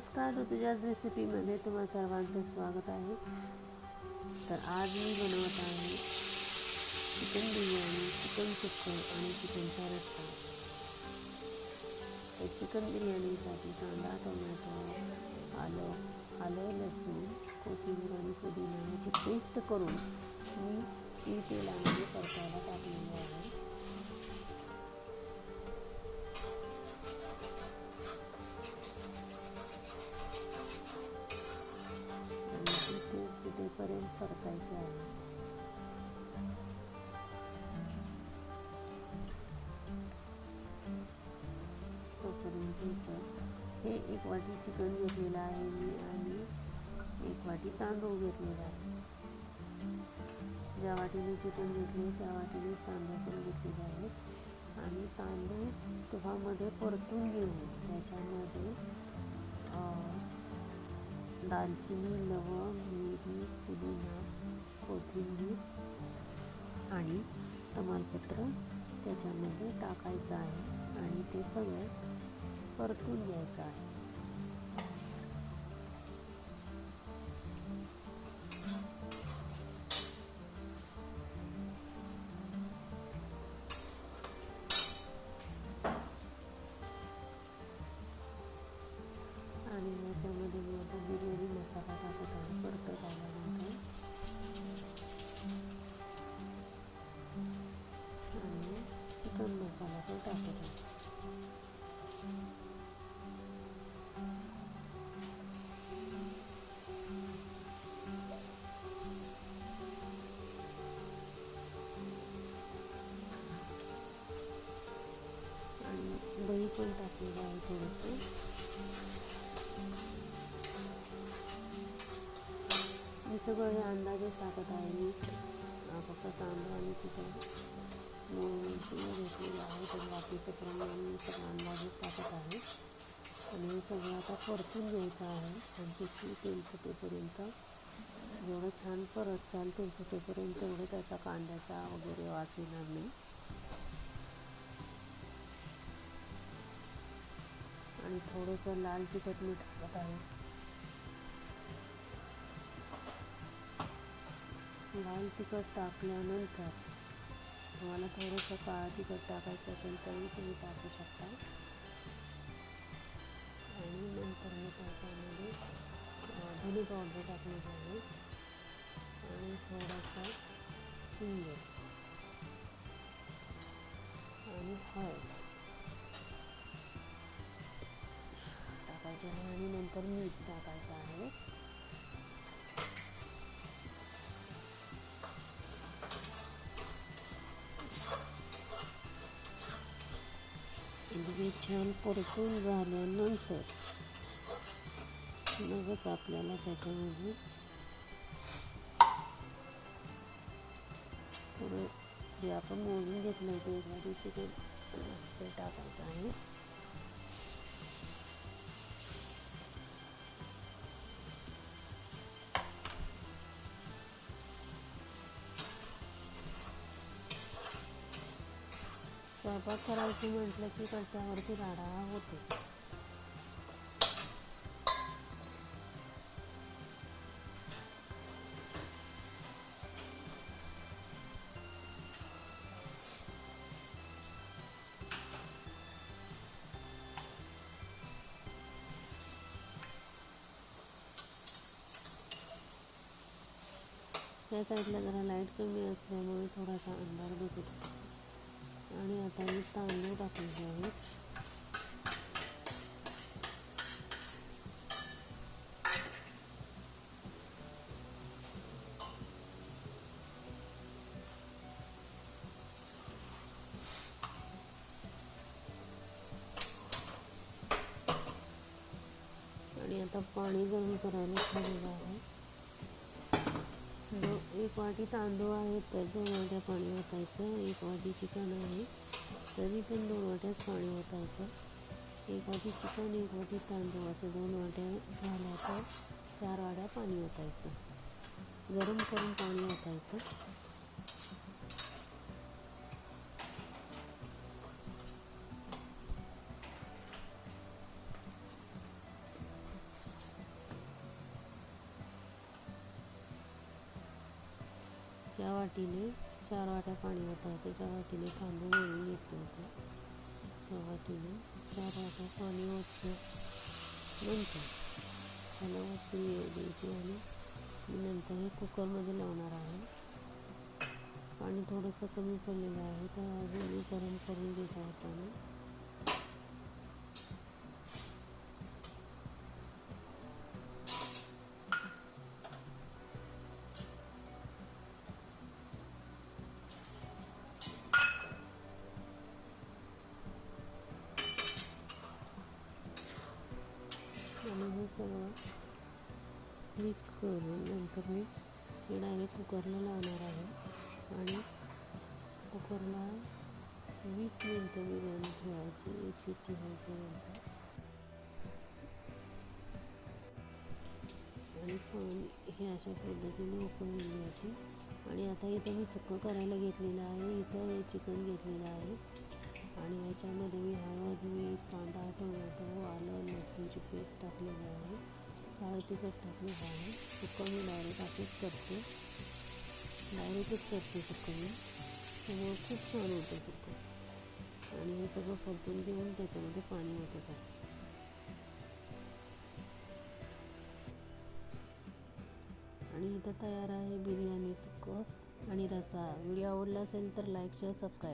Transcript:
नमस्कार ऋतुजाज रेसिपीमध्ये तुम्हा सर्वांचं स्वागत आहे. तर आज मी बनवत आहे चिकन बिर्याणी चिकन सुक्कं आणि चिकनचा रस्सा तर चिकन बिर्याणीसाठी कांदा टोमॅटो आलं आलं लसूण कोथिंबीर आणि पुदिना याची पेस्ट करून मी ती तेलामध्ये करतो वाटी चिकन घेतलेलं आहे मी आणि एक वाटी तांदूळ घेतलेला आहे. ज्या वाटीने चिकन घेतले त्या वाटीने तांदूळ पण घेतलेले आहेत. आणि तांदूळ तुपामध्ये परतून घेऊन त्याच्यामध्ये दालचिनी लवंग मिरी पुदिना कोथिंबीर आणि तमालपत्र त्याच्यामध्ये टाकायचं आहे आणि ते सगळं परतून घ्यायचं आहे. पण टाकलेलं आहे थोडंसं. मी सगळं हे अंदाजेच टाकत आहे मी. फक्त तांदूळ आणि तिथं घेतलेलं आहे तर बाकीचं प्रमाण मी सगळं अंदाजेच टाकत आहे. आणि हे सगळं आता परतून घ्यायचं आहे. आणि त्याची तेल सुटेपर्यंत जेवढं छान परत चाल तेल सुटेपर्यंत एवढं त्याचा कांद्याचा वगैरे वास येणार नाही आणि थोडंसं लाल तिखट मी टाकत आहे लाल तिखट टाकल्यानंतर तुम्हाला थोडंसं काळं तिखट टाकायचं असेल तरी तुम्ही टाकू शकता आणि नंतर मी त्याच्यामध्ये धने पावडर टाकली आणि हिंग टाकायचं आहे आणि नंतर मीठ टाकायचं आहे. हे छान परतून झाल्यानंतर मगच आपल्याला त्याच्यामध्ये थोडं जे आपण मोजून घेतलं होतं एका दिवशी ते टाकायचं आहे. स्वयंपाक करायची म्हटलं की कशावरती राडा होतो. त्या साईडला जरा लाइट कमी असल्यामुळे थोडासा अंधार दिसतो आता मी तांदूळ टाकलेले आहेत आणि आता पाणी गरम करायला ठेवलेलं आहे. एक वाटी तांदूळ तर दोन वाट्या पाणी ओतायचं. एक वाटी चिकन आहे तरी पण दोन वाट्यात पाणी ओतायचं एक वाटी चिकन एक वाटी तांदूळ असं दोन वाट्या झाल्या तर चार वाट्या पाणी ओतायचं. गरम करून पाणी ओतायचं. या वाटीने चार वाट्या पाणी होतं. त्या वाटीने तांदूळ वळून घेतले होते. त्या वाटीने चार वाट्या पाणी ओतलं. नंतर त्याला वरती द्यायची आणि मी नंतर हे कुकरमध्ये लावणार आहे. पाणी थोडंसं कमी पडलेलं आहे. तर अजून मी गरम करून घेत मी करून नंतर मी हे डायरेक्ट कुकरला लावणार आहे. आणि कुकरला वीस मिनटं बिर्याणी ठेवायची एक शिट्टी होईपर्यंत आणि पाणी हे अशा पद्धतीने उकळलेली होती आणि आता इथं मी सुकं करायला घेतलेलं आहे इथं हे चिकन घेतलेलं आहे. आणि याच्यामध्ये मी हळद मीठ कांदा टोमॅटो आलं लसूणची काळं तिखट टाकलेलं सुकं मी डायरेक्ट असंच करते. डायरेक्टच करते सुकं मी. त्यामुळे खूप छान होतं सुकं आणि हे सगळं परतून घेऊन त्याच्यामध्ये पाणी होतं आहे आणि इथं तयार आहे बिर्याणी सुकं आणि रसा व्हिडिओ आवडला असेल तर लाईक शेअर सबस्क्राईब